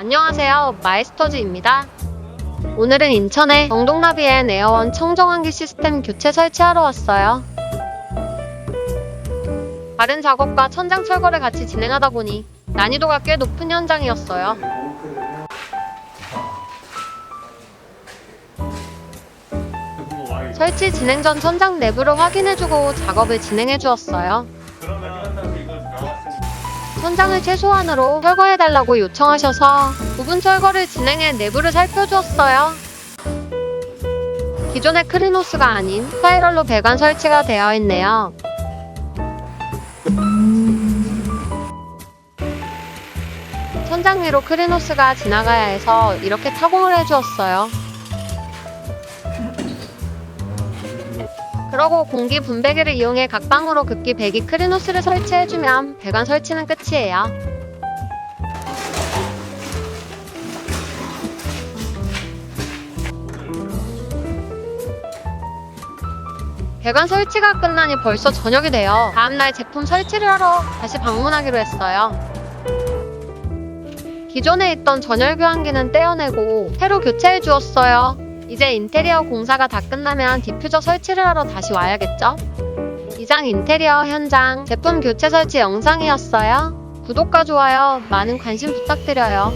안녕하세요. 마이스터즈입니다. 오늘은 인천의 영동나비엔 에어원 청정환기 시스템 교체 설치하러 왔어요. 다른 작업과 천장 철거를 같이 진행하다 보니 난이도가 꽤 높은 현장이었어요. 설치 진행 전 천장 내부를 확인해주고 작업을 진행해 주었어요. 천장을 최소한으로 철거해달라고 요청하셔서 부분 철거를 진행해 내부를 살펴주었어요. 기존의 크리노스가 아닌 스파이럴로 배관 설치가 되어 있네요. 천장 위로 크리노스가 지나가야 해서 이렇게 타공을 해주었어요. 그러고 공기 분배기를 이용해 각 방으로 급기 배기 크리노스를 설치해주면 배관 설치는 끝이에요. 배관 설치가 끝나니 벌써 저녁이 돼요. 다음날 제품 설치를 하러 다시 방문하기로 했어요. 기존에 있던 전열 교환기는 떼어내고 새로 교체해 주었어요. 이제 인테리어 공사가 다 끝나면 디퓨저 설치를 하러 다시 와야겠죠? 이상 인테리어 현장 제품 교체 설치 영상이었어요. 구독과 좋아요, 많은 관심 부탁드려요.